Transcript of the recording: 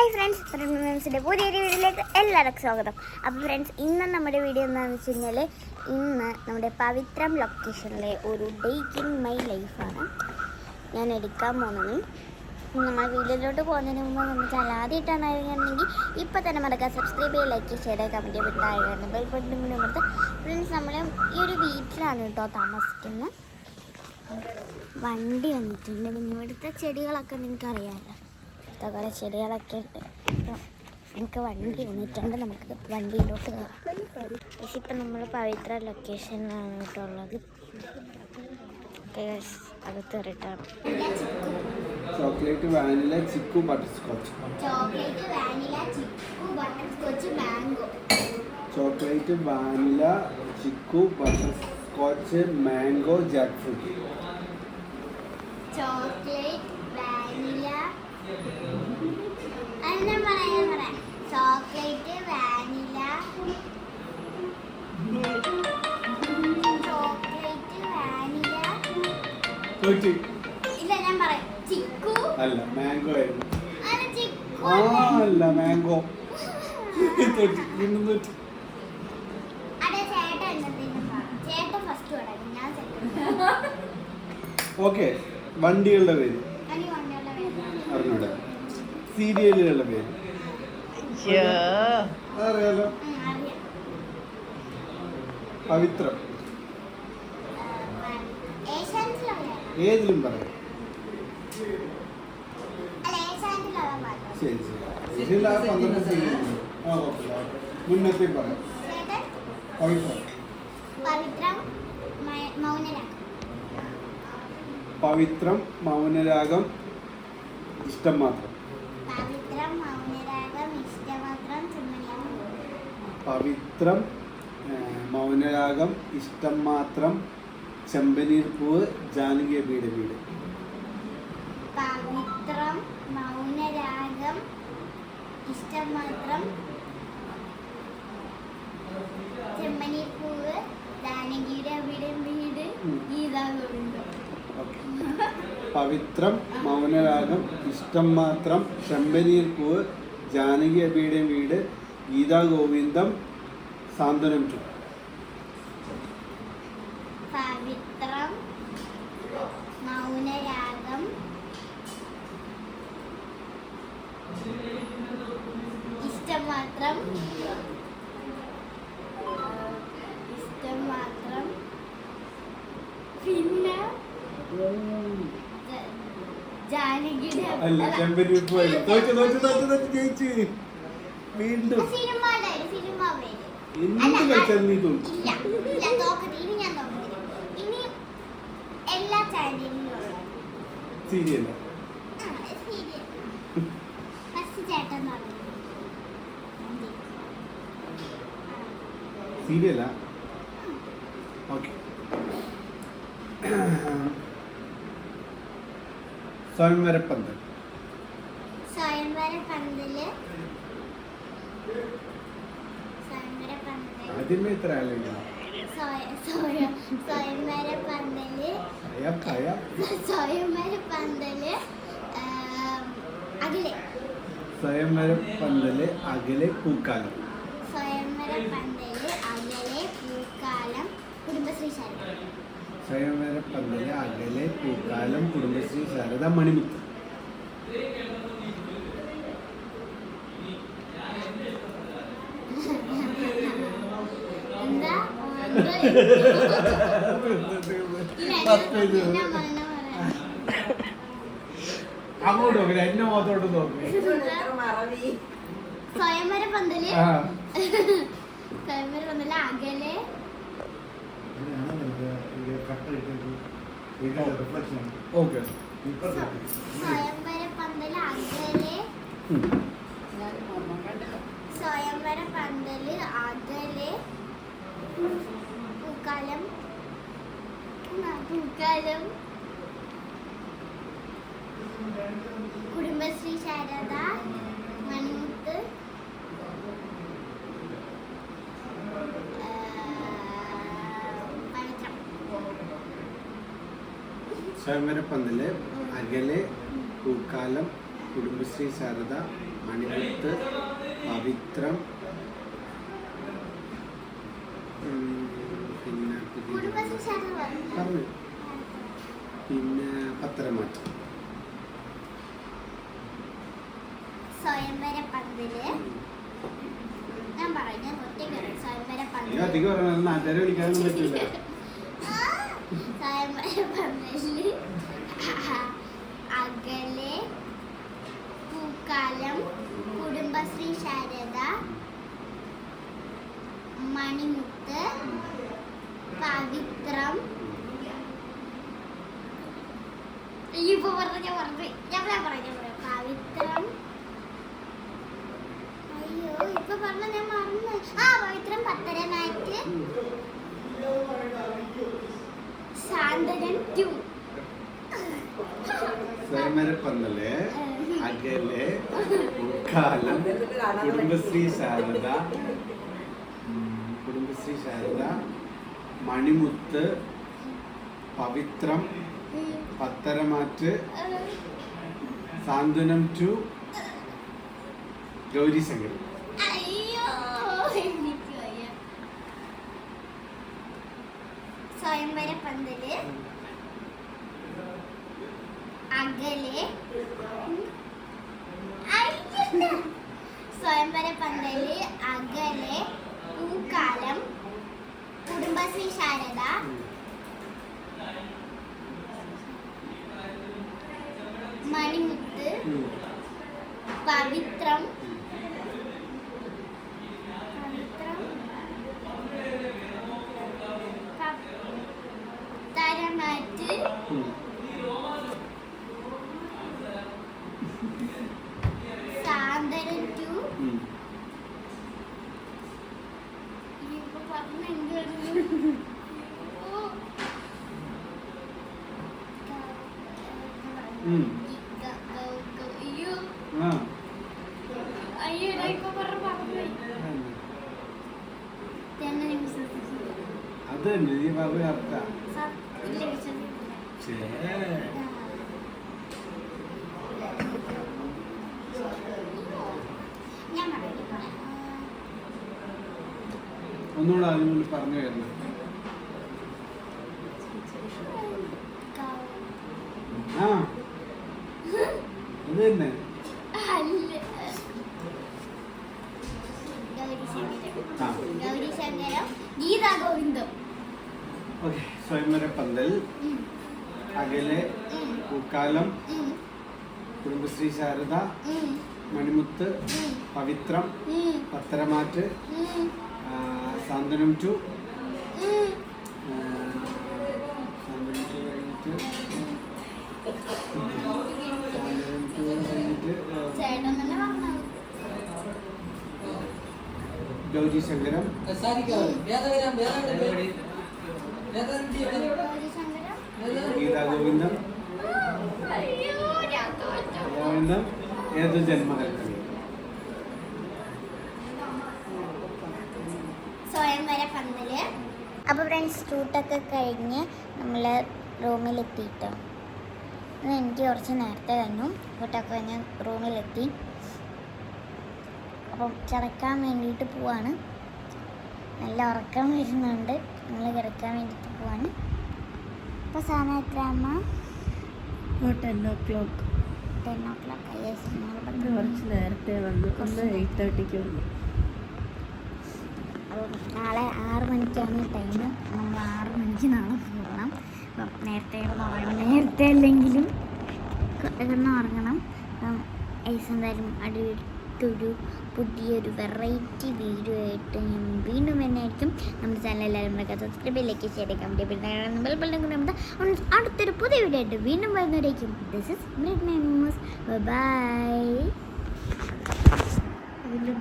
Hi friends ഫ്രണ്ട്സിന്റെ പുതിയൊരു വീഡിയോയിലേക്ക് എല്ലാവർക്കും സ്വാഗതം. അപ്പോൾ ഫ്രണ്ട്സ് ഇന്ന് നമ്മുടെ വീഡിയോ എന്താണെന്ന് വെച്ച് കഴിഞ്ഞാൽ ഇന്ന് നമ്മുടെ പവിത്രം ലൊക്കേഷനിലെ ഒരു ഡേക്ക് ഇൻ മൈ ലൈഫാണ് ഞാൻ എടുക്കാൻ പോകുന്നത് നമ്മൾ വീഡിയോയിലോട്ട് പോകുന്നതിന് മുമ്പ് നമുക്ക് ആദ്യമായിട്ടാണ് അറിയുകയാണെങ്കിൽ ഇപ്പോൾ തന്നെ മറക്കാം സബ്സ്ക്രൈബ് ചെയ്യുക ലൈക്ക് ഷെയർ കമന്റ് വിട്ടായിരുന്നു ബെൽ ബട്ടൺ കൂടി കൊടുത്ത് ഫ്രണ്ട്സ് നമ്മൾ ഈ ഒരു വീട്ടിലാണ് കേട്ടോ താമസിക്കുന്നത്. വണ്ടി വന്നിട്ടുണ്ട്. ഇവിടുത്തെ ചെടികളൊക്കെ നിങ്ങൾക്ക് കുറേ ചെടികളൊക്കെ ഉണ്ട്. നമുക്ക് വണ്ടി വന്നിട്ടുണ്ട് നമുക്ക് വണ്ടിയിലോട്ട് കയറാം. പക്ഷെ ഇപ്പം നമ്മൾ പവിത്ര ലൊക്കേഷനിലാണ് കേട്ടോ ഉള്ളത്. ഓക്കെ അകത്ത് കയറിയിട്ടാണ് chocolate vanilla chikoo butterscotch. Chocolate vanilla chikoo butter scotch mango. Chocolate vanilla chikoo butterscotch mango jackfruit chocolate vanilla chocolate vanilla. Chocolate vanilla. ഇല്ല ഞാൻ പറയാം. ചിക്കു. അല്ല മാംഗോ ആയിരുന്നു. അല്ല ആ മാംഗോ. വീണ്ടും ഓക്കെ വണ്ടികളുടെ പേര്. പേര് സീരിയലുകളുടെ പേര്? അറിയാലോ പവിത്രം. ഏതിലും പറയാം. ശരി ശരി. പന്ത്രണ്ട് ആ കുഴപ്പമില്ല മുന്നത്തെ പറയാം. പവിത്രം. പവിത്രം മൗനരാഗം. പവിത്രം മൗനരാഗം ഇഷ്ടം മാത്രം പവിത്രം മൗനരാഗം ഇഷ്ടം മാത്രം ചെമ്പനീർ പൂവ് ജാനകിയബിയുടെ വീട് പവിത്രം മൗനരാഗം ഇഷ്ടം മാത്രം ചെമ്പനീർ ചെമ്മനിപ്പൂവ് ജാനകിയുടെ അവിടെ വീട് ഉം. ഗീതാ ഗോവിന്ദം ഓക്കെ പവിത്രം മൗനരാഗം ഇഷ്ടം മാത്രം ചെമ്പനീർ പൂവ് ജാനകി അബിയുടെ വീട് ഗീതാ ഗോവിന്ദം സാന്ത്വനം ടു പവിത്രം മൗനരാഗം ഇഷ്ടം മാത്രം ഇഷ്ടം മാത്രം പിന്നെ ജ- ജാനകിയുടെ അല്ല ചെമ്പനീർ പൂവ് തോറ്റ് തോറ്റ് തോറ്റ് തോറ്റ് ജയിച്ച്. വീണ്ടും. എന്ത് കളിച്ചാലും നീ തോറ്റു. ഇല്ല ഇല്ല തോക്കത്തി സ്വയംവര പന്തൽ സ്വയംവര പന്തൽ ആദ്യമേ ഇത്ര അല്ലെങ്കിൽ സ്വയ- സ്വയ- സ്വയംവര പന്തൽ സ്വയംവര പന്തൽ അകലെ. സ്വയംവരപ്പന്തൽ അകലെ പൂക്കാലം. സ്വയംവര പന്തൽ അകലെ പൂക്കാലം കുടുംബശ്രീ ശാല സ്വയംവരപ്പന്തൽ അകലെ പൂക്കാലം കുടുംബശ്രീ ശാരദ മണിമുത്ത്. അങ്ങോട്ട് നോക്കില്ല എന്നെ മുഖത്തോട്ട് നോക്കി. സ്വയംവര പന്തൽ. സ്വയംവര പന്തൽ അകലെ സ്വയംവര സ്വയംവര കുടുംബശ്രീ ശാരദ മണിമുത്ത് ആ, പവിത്രം സ്വയംവരപ്പന്തൽ അകലെ പൂക്കാലം കുടുംബശ്രീ ശാരദ മണിമുത്ത് പവിത്രം പിന്നെ പറഞ്ഞു. പിന്നെ പത്തരമാറ്റം സ്വയംവര പന്തൽ ഞാൻ പറഞ്ഞു ഒറ്റയ്ക്ക് സ്വയംവര പന്തൽ നാട്ടുകാരെ വിളിക്കാനൊന്നും പറ്റില്ല സ്വയംവര പന്തൽ അകലെ പൂക്കാലം കുടുംബശ്രീ ശാരദ മണിമുത്ത് പവിത്രം. ഇപ്പൊ പറഞ്ഞ പറഞ്ഞു. ഞാൻ ഞാൻ പറയാം ഞാൻ പറയാം. പവിത്രം. അയ്യോ ഇപ്പൊ പറഞ്ഞ ഞാൻ മറന്നു. ആ പവിത്രം പത്തരനായിട്ട്. സാന്ത്വനം ടു. സ്വയംവരപ്പന്തൽ അകലെ? ഉൾക്കാലം കുടുംബശ്രീ ശാരദ. കുടുംബശ്രീ ശാരദ. മണിമുത്ത്. പവിത്രം. പത്തരമാറ്റ്. സാന്ത്വനം ടു ഗൗരി ശങ്കർ അയ്യോ എനിക്ക് വയ്യ. സ്വയംവര പന്തൽ അകലെ. സ്വയംവര പന്തൽ അകലെ പൂക്കാലം കുടുംബശ്രീ ശാരദ. മണിമുത്ത് പവിത്രം. പവിത്രം. തരമാറ്റ് സാന്ത്വനം ടു ഇപ്പൊ പറഞ്ഞെങ്കിലും അയ്യോ അയ്യോ ഞാൻ ഇപ്പൊ പറഞ്ഞ പറഞ്ഞു എങ്ങനെ വിശ്വസിച്ചു അത് തന്നെ നീ പറഞ്ഞ പറയാം ഒന്നുകൂടെ അതിനുള്ളിൽ പറഞ്ഞു തരണം ആ അത് തന്നെ ഓക്കെ സ്വയംവര പന്തൽ അകലെ പൂക്കാലം കുടുംബശ്രീ ശാരദ മണിമുത്ത് പവിത്രം പത്തരമാറ്റ് സാന്ത്വനം ടു. സാന്ത്വനം ടു കഴിഞ്ഞിട്ട് ഗൗരി ശങ്കരം ഗീതാ ഗോവിന്ദം ഏത് ജന്മകൽപ്പന അപ്പോൾ ഫ്രണ്ട്സ് ഷൂട്ടൊക്കെ കഴിഞ്ഞ് നമ്മൾ റൂമിലെത്തിയിട്ടോ ഇന്ന് എനിക്ക് കുറച്ച് നേരത്തെ തന്നു. വീട്ടൊക്കെ കഴിഞ്ഞ് റൂമിലെത്തി. അപ്പം കിടക്കാൻ വേണ്ടിയിട്ട് പോവാണ്. നല്ല ഉറക്കം വരുന്നുണ്ട്. നമ്മൾ കിടക്കാൻ വേണ്ടിയിട്ട് പോവാണ്. അപ്പോൾ സമയം എത്ര അമ്മ ten o'clock ten o'clock yes ഇന്ന് കുറച്ച് നേരത്തെ വന്നു. ഒന്ന് എയ്റ്റ് തേർട്ടിക്ക് വന്നു. നാളെ ആറ് മണിക്കാണ് ടൈം. നമ്മൾ ആറ് മണിക്ക് നാളെ അപ്പം നേരത്തെ ഉറങ്ങണം നേരത്തെ അല്ലെങ്കിലും കിടന്ന് ഉറങ്ങണം. അപ്പം ഐസ് എന്തായാലും അടുത്തൊരു പുതിയൊരു വെറൈറ്റി വീഡിയോ ആയിട്ട് ഞാൻ വീണ്ടും വരുന്നതായിരിക്കും നമ്മുടെ ചാനൽ എല്ലാവരും സബ്സ്ക്രൈബ് ലൈക്ക് ഷെയർ കമന്റ് പിന്നെ അടുത്തൊരു പുതിയ വീഡിയോ ആയിട്ട് വീണ്ടും വരുന്നതായിരിക്കും ദിസ് ഇസ് ബൈ അതിന്റെ